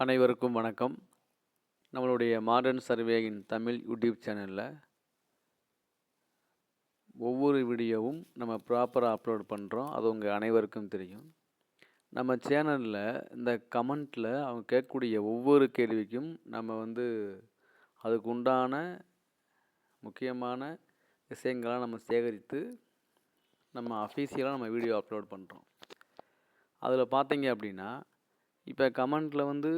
அனைவருக்கும் வணக்கம். நம்மளுடைய மாடர்ன் சர்வேயின் தமிழ் யூடியூப் சேனலில் ஒவ்வொரு வீடியோவும் நம்ம ப்ராப்பராக அப்லோட் பண்ணுறோம் அது உங்கள் அனைவருக்கும் தெரியும். நம்ம சேனலில் இந்த கமெண்ட்டில் அவங்க கேட்கக்கூடிய ஒவ்வொரு கேள்விக்கும் நம்ம வந்து அதுக்கு உண்டான முக்கியமான விஷயங்களாக நம்ம சேகரித்து நம்ம அஃபீஷியலாக நம்ம வீடியோ அப்லோட் பண்ணுறோம் அதில் பார்த்தீங்க அப்படின்னா இப்போ கமெண்ட்டில் வந்து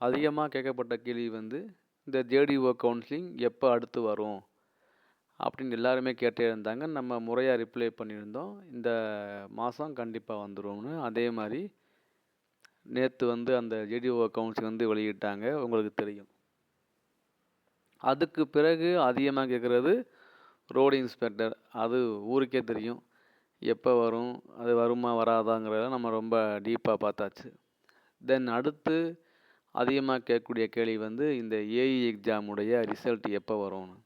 அதிகமாக கேட்கப்பட்ட கேள்வி வந்து இந்த ஜேடிஓ கவுன்சிலிங் எப்போ அடுத்து வரும்? அப்படின்னு எல்லாருமே கேட்டே இருந்தாங்க. நம்ம முறையாக ரிப்ளை பண்ணியிருந்தோம். இந்த மாதம் கண்டிப்பாக வந்துடும்னு அதே மாதிரி நேற்று வந்து அந்த ஜேடிஓ கவுன்சிலிங் வந்து வெளியிட்டாங்க. உங்களுக்கு தெரியும். அதுக்கு பிறகு அதிகமாக கேட்குறது ரோடு இன்ஸ்பெக்டர் அது ஊருக்கே தெரியும். எப்போ வரும்? அது வருமா வராதாங்கிறத நம்ம ரொம்ப டீப்பாக பார்த்தாச்சு. தென் அடுத்து அதிகமாக கேட்கக்கூடிய கேள்வி வந்து இந்த ஏஇ எக்ஸாமுடைய ரிசல்ட் எப்போ வரும்னு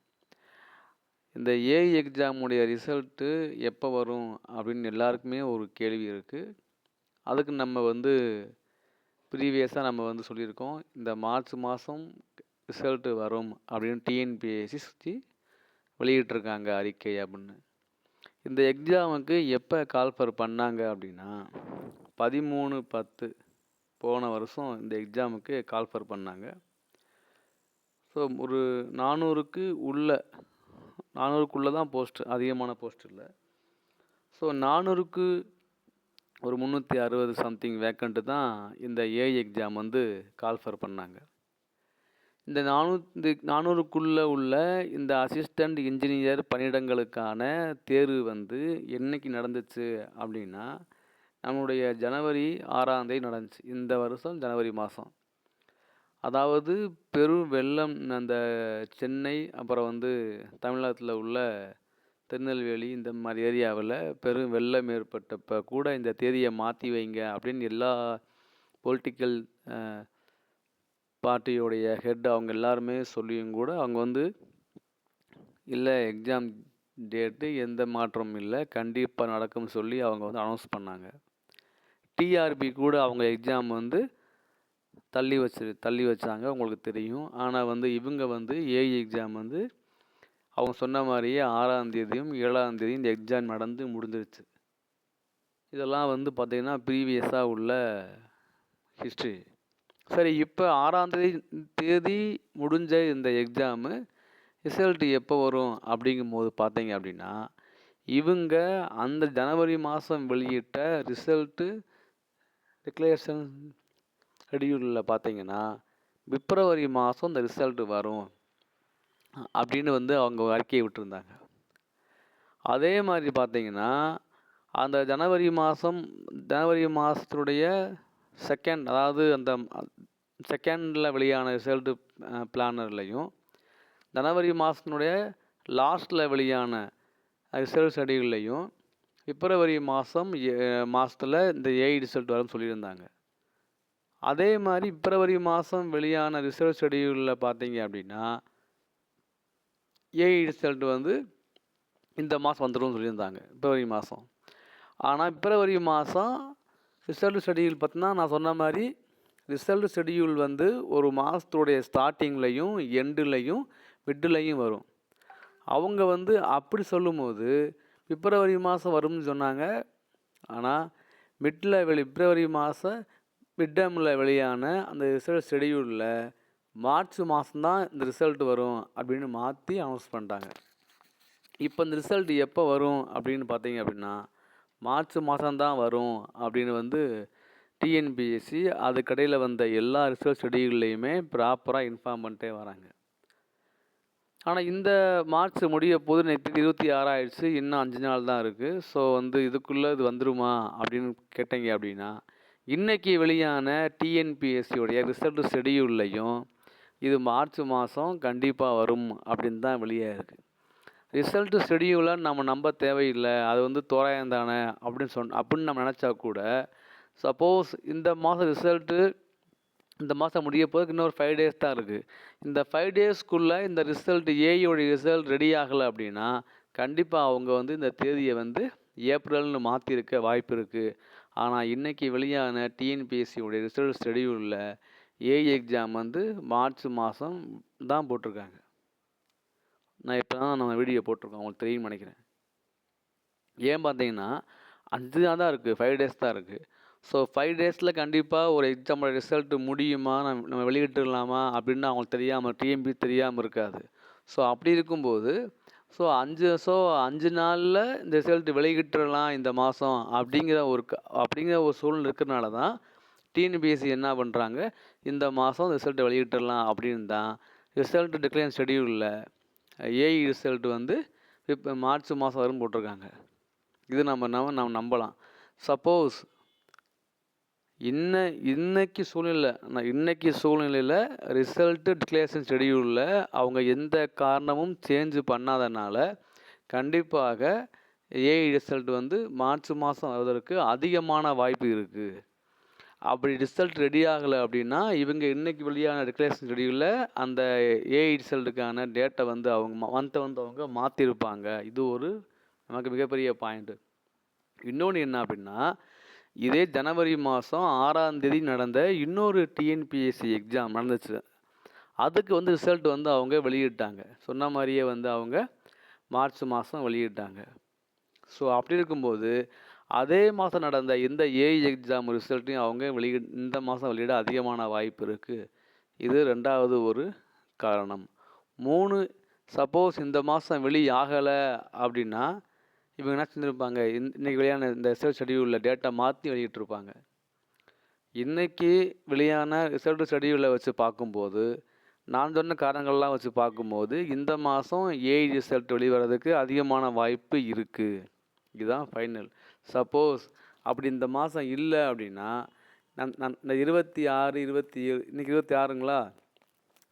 இந்த ஏஇ எக்ஸாமுடைய ரிசல்ட்டு எப்போ வரும் அப்படின்னு எல்லாருக்குமே ஒரு கேள்வி இருக்குது அதுக்கு நம்ம வந்து ப்ரீவியஸாக நம்ம வந்து சொல்லியிருக்கோம். இந்த மார்ச் மாதம் ரிசல்ட்டு வரும் அப்படின்னு டிஎன்பிஎஸ்சி சுற்றி வெளியிட்டிருக்காங்க அறிக்கை அப்படின்னு. இந்த எக்ஸாமுக்கு எப்போ கால்ஃபர் பண்ணாங்க அப்படின்னா பதிமூணு பத்து போன வருஷம் இந்த எக்ஸாமுக்கு கால்ஃபர் பண்ணாங்க. ஸோ ஒரு நானூறுக்கு உள்ள நானூறுக்குள்ளே தான் போஸ்ட் அதிகமான போஸ்ட் இல்லை. ஸோ நானூறுக்கு ஒரு முந்நூற்றி அறுபது சம்திங் வேக்கண்ட்டு தான் இந்த ஏஐ எக்ஸாம் வந்து கால்ஃபர் பண்ணாங்க. இந்த நானூற்றி நானூறுக்குள்ளே உள்ள இந்த அசிஸ்டண்ட் இன்ஜினியர் பணியிடங்களுக்கான தேர்வு வந்து என்னைக்கு நடந்துச்சு அப்படின்னா நம்முடைய ஜனவரி ஆறாம் தேதி நடந்துச்சு. இந்த வருஷம் ஜனவரி மாதம் அதாவது பெரும் வெள்ளம் அந்த சென்னை அப்புறம் வந்து தமிழகத்தில் உள்ள திருநெல்வேலி இந்த மாதிரி ஏரியாவில் பெரும் வெள்ளம் ஏற்பட்டப்போ கூட இந்த தேதியை மாற்றி வைங்க அப்படின்னு எல்லா பொலிட்டிக்கல் பார்ட்டியோடைய ஹெட் அவங்க எல்லாருமே சொல்லியும் கூட அவங்க வந்து இல்லை எக்ஸாம் டேட்டு எந்த மாற்றமும் இல்லை கண்டிப்பாக நடக்கும்னு சொல்லி அவங்க வந்து அனௌன்ஸ் பண்ணாங்க. டிஆர்பி கூட அவங்க எக்ஸாம் வந்து தள்ளி வச்சு தள்ளி வச்சாங்க உங்களுக்கு தெரியும். ஆனால் வந்து இவங்க வந்து ஏஐ எக்ஸாம் வந்து அவங்க சொன்ன மாதிரியே ஆறாம் தேதியும் ஏழாம் தேதியும் இந்த எக்ஸாம் நடந்து முடிஞ்சிருச்சு. இதெல்லாம் வந்து பார்த்திங்கன்னா ப்ரீவியஸாக உள்ள ஹிஸ்ட்ரி சரி இப்போ ஆறாம் தேதி தேதி முடிஞ்ச இந்த எக்ஸாமு ரிசல்ட்டு எப்போ வரும் அப்படிங்கும்போது பார்த்தீங்க அப்படின்னா இவங்க அந்த ஜனவரி மாதம் வெளியிட்ட ரிசல்ட்டு டிக்ளரேஷன் ஷெடியூலில் பார்த்தீங்கன்னா பிப்ரவரி மாதம் இந்த ரிசல்ட்டு வரும் அப்படின்னு வந்து அவங்க அறிக்கையை விட்டுருந்தாங்க. அதே மாதிரி பார்த்தீங்கன்னா அந்த ஜனவரி மாதம் ஜனவரி மாதத்துடைய செகண்ட் அதாவது அந்த செகண்டில் வெளியான ரிசல்ட்டு பிளானர்லையும் ஜனவரி மாதத்தினுடைய லாஸ்ட்டில் வெளியான ரிசல்ட் ஷெடியூல்லையும் பிப்ரவரி மாதம் மாதத்தில் இந்த ஏஐ ரிசல்ட் வரும்னு சொல்லியிருந்தாங்க. அதே மாதிரி பிப்ரவரி மாதம் வெளியான ரிசல்ட் ஷெடியூலில் பார்த்தீங்க அப்படின்னா ஏஐ ரிசல்ட் வந்து இந்த மாதம் வந்துடும் சொல்லியிருந்தாங்க பிப்ரவரி மாதம் ஆனால் பிப்ரவரி மாதம் ரிசல்ட் ஷெடியூல் பார்த்தீங்கன்னா நான் சொன்ன மாதிரி ரிசல்ட் ஷெடியூல் வந்து ஒரு மாதத்துடைய ஸ்டார்டிங்லேயும் எண்டுலேயும் மிட்டுலேயும் வரும். அவங்க வந்து அப்படி சொல்லும்போது பிப்ரவரி மாதம் வரும்னு சொன்னாங்க. ஆனால் மிட்டில் வெளி பிப்ரவரி மாதம் மிட் டேமில் வெளியான அந்த ரிசல்ட் ஷெடியூலில் மார்ச் மாதம்தான் இந்த ரிசல்ட் வரும் அப்படின்னு மாற்றி அனௌன்ஸ் பண்ணிட்டாங்க. இப்போ இந்த ரிசல்ட் எப்போ வரும் அப்படின்னு பார்த்தீங்க அப்படின்னா மார்ச் மாதம்தான் வரும் அப்படின்னு வந்து டிஎன்பிஎஸ்சி அதுக்கடையில் வந்த எல்லா ரிசல்ட் ஷெடியூல்லையுமே ப்ராப்பராக இன்ஃபார்ம் பண்ணிட்டே வராங்க. ஆனால் இந்த மார்ச் முடிய போது நேற்று இருபத்தி ஆறாயிடுச்சு இன்னும் அஞ்சு நாள் தான் இருக்குது ஸோ வந்து இதுக்குள்ளே இது வந்துருமா அப்படின்னு கேட்டீங்க அப்படின்னா இன்றைக்கி வெளியான டிஎன்பிஎஸ்சியோடைய ரிசல்ட் ஷெடியூல்லையும் இது மார்ச் மாதம் கண்டிப்பாக வரும் அப்படின்னு தான் வெளியே இருக்குது ரிசல்ட்டு ஷெடியூலை நம்ம நம்ப தேவையில்லை. அது வந்து தோராயம் தானே அப்படின்னு சொன் அப்படின்னு நம்ம நினச்சா கூட சப்போஸ் இந்த மாதம் ரிசல்ட்டு இந்த மாதம் முடிய போதுக்கு இன்னொரு ஃபைவ் டேஸ் தான் இருக்குது இந்த ஃபைவ் டேஸ்க்குள்ளே இந்த ரிசல்ட் ஏயோடைய ரிசல்ட் ரெடி ஆகலை அப்படின்னா கண்டிப்பாக அவங்க வந்து இந்த தேதியை வந்து ஏப்ரல்னு மாற்றிருக்க வாய்ப்பு இருக்குது ஆனால் இன்றைக்கி வெளியான டிஎன்பிஎஸ்சியோடைய ரிசல்ட் ஷெடியூலில் ஏஇ எக்ஸாம் வந்து மார்ச் மாதம் தான் போட்டிருக்காங்க. நான் இப்போ தான் நம்ம வீடியோ போட்டிருக்கோம். உங்களுக்கு தெரியும்னு நினைக்கிறேன். ஏன் பார்த்தீங்கன்னா அஞ்சு தான் தான் இருக்குது ஃபைவ் டேஸ் தான் இருக்குது ஸோ ஃபைவ் டேஸில் கண்டிப்பாக ஒரு எக்ஸாமோட ரிசல்ட் முடியுமா? நம்ம நம்ம வெளியிட்டுடலாமா அப்படின்னு அவங்களுக்கு தெரியாமல் டிஎம்பி தெரியாமல் இருக்காது. ஸோ அப்படி இருக்கும்போது ஸோ அஞ்சு ஸோ அஞ்சு நாளில் இந்த ரிசல்ட் வெளியிட்டுடலாம் இந்த மாதம் அப்படிங்கிற ஒரு அப்படிங்கிற ஒரு சூழ்நிலை இருக்கிறனால தான் டிஎன்பிஎஸ்சி என்ன பண்ணுறாங்க இந்த மாதம் ரிசல்ட்டை வெளியிட்டுடலாம் அப்படின்னு தான். ரிசல்ட் டிக்ளைன் ஷெடியூலில் ஏஇ ரிசல்ட் வந்து இப்போ மார்ச் மாதம் வரும் போட்டிருக்காங்க. இது நம்ம நம்ம நம்ம நம்பலாம். சப்போஸ் இன்ன இன்னைக்கு சூழ்நிலை நான் இன்னைக்கு சூழ்நிலையில் ரிசல்ட்டு டிக்ளேஷன் ஷெடியூலில் அவங்க எந்த காரணமும் சேஞ்சு பண்ணாதனால கண்டிப்பாக ஏஐ ரிசல்ட் வந்து மார்ச் மாதம் வருவதற்கு அதிகமான வாய்ப்பு இருக்குது அப்படி ரிசல்ட் ரெடி ஆகலை அப்படின்னா இவங்க இன்றைக்கி வெளியான டிக்ளேஷன் ஷெடியூலில் அந்த ஏஐ ரிசல்ட்டுக்கான டேட்டை வந்து அவங்க மந்த்தை வந்து அவங்க மாற்றிருப்பாங்க இது ஒரு நமக்கு மிகப்பெரிய பாயிண்ட்டு இன்னொன்று என்ன அப்படின்னா இதே ஜனவரி மாதம் ஆறாம் தேதி நடந்த இன்னொரு டிஎன்பிஎஸ்சி எக்ஸாம் நடந்துச்சு. அதுக்கு வந்து ரிசல்ட் வந்து அவங்க வெளியிட்டாங்க. சொன்ன மாதிரியே வந்து அவங்க மார்ச் மாதம் வெளியிட்டாங்க. ஸோ அப்படி இருக்கும்போது அதே மாதம் நடந்த இந்த ஏஐ எக்ஸாம் ரிசல்ட்டையும் அவங்க வெளியிட இந்த மாதம் வெளியிட அதிகமான வாய்ப்பு இருக்குது இது ரெண்டாவது ஒரு காரணம். மூணு சப்போஸ் இந்த மாதம் வெளியாகலை அப்படின்னா இவங்க என்ன செஞ்சுருப்பாங்க? இன்றைக்கி வெளியான இந்த ரிசல்ட் ஷெடியூலில் டேட்டா மாற்றி வெளியிட்டிருப்பாங்க. இன்னைக்கு வெளியான ரிசல்ட் ஷெடியூலில் வச்சு பார்க்கும்போது நான் சொன்ன காரணங்கள்லாம் வச்சு பார்க்கும்போது இந்த மாதம் ஏஐ ரிசல்ட் வெளிவரதுக்கு அதிகமான வாய்ப்பு இருக்குது இதுதான் ஃபைனல் சப்போஸ் அப்படி இந்த மாதம் இல்லை அப்படின்னா நான் நான் இந்த இருபத்தி ஆறு இருபத்தி ஏழு இன்றைக்கி இருபத்தி ஆறுங்களா?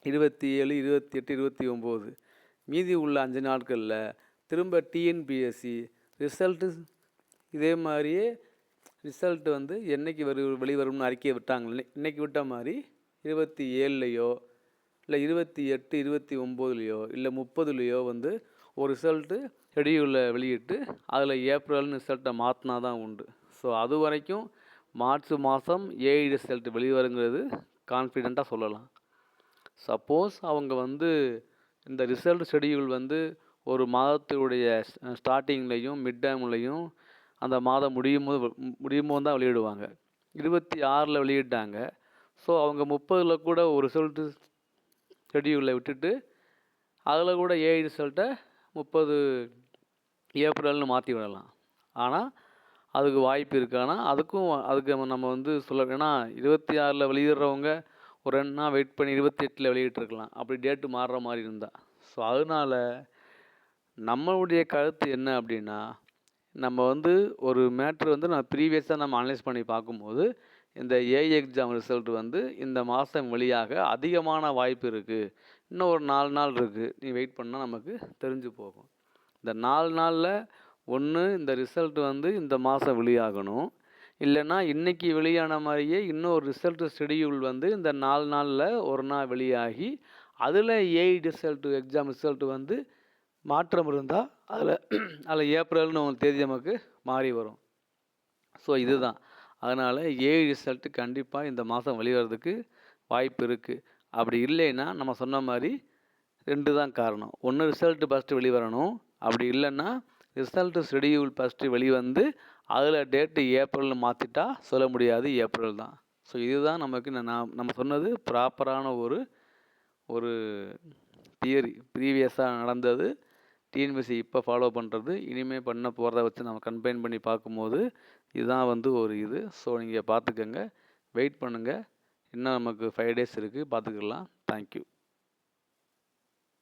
இருபத்தி ஏழு இருபத்தி எட்டு இருபத்தி ஒம்பது. மீதி உள்ள அஞ்சு நாட்களில் திரும்ப டிஎன்பிஎஸ்சி ரிசல்ட்டு இதே மாதிரியே ரிசல்ட்டு வந்து என்னைக்கு வரு வெளிவரும்னு அறிக்கையை விட்டாங்க இன்றைக்கி இன்னைக்கு விட்ட மாதிரி இருபத்தி ஏழுலையோ இல்லை இருபத்தி எட்டு இருபத்தி ஒம்போதுலையோ இல்லை முப்பதுலையோ வந்து ஒரு ரிசல்ட்டு ஷெடியூலில் வெளியிட்டு அதில் ஏப்ரல்னு ரிசல்ட்டை மாற்றினா தான் உண்டு. ஸோ அது வரைக்கும் மார்ச் மாதம் ஏஐ ரிசல்ட் வெளிவருங்கிறது கான்ஃபிடெண்ட்டாக சொல்லலாம். சப்போஸ் அவங்க வந்து இந்த ரிசல்ட் ஷெடியூல் வந்து ஒரு மாதத்துடைய ஸ்டார்டிங்லேயும் மிட் டேம்லையும் அந்த மாதம் முடியும் போது வ- முடியும் போது தான் வெளியிடுவாங்க. இருபத்தி ஆறில் வெளியிட்டாங்க. ஸோ அவங்க முப்பதில் கூட ஒரு ரிசல்ட்டு ஷெடியூலில் விட்டுட்டு அதில் கூட ஏஐ ரிசல்ட்டை முப்பது ஏப்ரல்னு மாற்றி விடலாம். ஆனால் அதுக்கு வாய்ப்பு இருக்கானா அதுக்கும் அதுக்கு நம்ம- நம்ம வந்து சொல்ல ஏன்னா இருபத்தி ஆறில் வெளியிடுறவங்க ஒரு ரெண்டு நாள் வெயிட் பண்ணி இருபத்தி எட்டில் வெளியிட்டிருக்கலாம். அப்படி டேட்டு மாறுற மாதிரி இருந்தால் ஸோ அதனால நம்மளுடைய கருத்து என்ன அப்படின்னா நம்ம வந்து ஒரு மேட்ரு வந்து நான் ப்ரீவியஸாக நம்ம அனலைஸ் பண்ணி பார்க்கும்போது இந்த ஏஐ எக்ஸாம் ரிசல்ட் வந்து இந்த மாதம் வெளியாக அதிகமான வாய்ப்பு இருக்குது இன்னும் ஒரு நாலு நாள் இருக்குது நீ வெயிட் பண்ணால் நமக்கு தெரிஞ்சு போகும். இந்த நாலு நாளில் ஒன்று இந்த ரிசல்ட் வந்து இந்த மாதம் வெளியாகணும். இல்லைன்னா இன்றைக்கி வெளியான மாதிரியே இன்னொரு ரிசல்ட் ஷெடியூல் வந்து இந்த நாலு நாளில் ஒரு நாள் வெளியாகி அதில் ஏஐ ரிசல்ட்டு எக்ஸாம் ரிசல்ட் வந்து மாற்றம் இருந்தால் அதில் அதில் ஏப்ரல்னு ஒரு தேதி நமக்கு மாறி வரும். ஸோ இதுதான். அதனால் ஏழு ரிசல்ட்டு கண்டிப்பாக இந்த மாதம் வெளிவரதுக்கு வாய்ப்பு இருக்குது அப்படி இல்லைன்னா நம்ம சொன்ன மாதிரி ரெண்டு தான் காரணம். ஒன்று ரிசல்ட்டு ஃபஸ்ட்டு வெளிவரணும். அப்படி இல்லைன்னா ரிசல்ட்டு ஷெடியூல் ஃபஸ்ட்டு வெளிவந்து அதில் டேட்டு ஏப்ரல்னு மாற்றிட்டா சொல்ல முடியாது ஏப்ரல் தான். ஸோ இதுதான் நமக்கு நான் நான் நம்ம சொன்னது ப்ராப்பரான ஒரு ஒரு தியரி ப்ரீவியஸாக நடந்தது டிஎன்பிசி இப்போ ஃபாலோ பண்ணுறது இனிமேல் பண்ண போகிறத வச்சு நம்ம கம்பைன் பண்ணி பார்க்கும்போது இதுதான் வந்து ஒரு இது. ஸோ நீங்கள் பார்த்துக்கங்க. வெயிட் பண்ணுங்கள் இன்னும் நமக்கு ஃபைவ் டேஸ் இருக்குது பார்த்துக்கலாம். தேங்க்யூ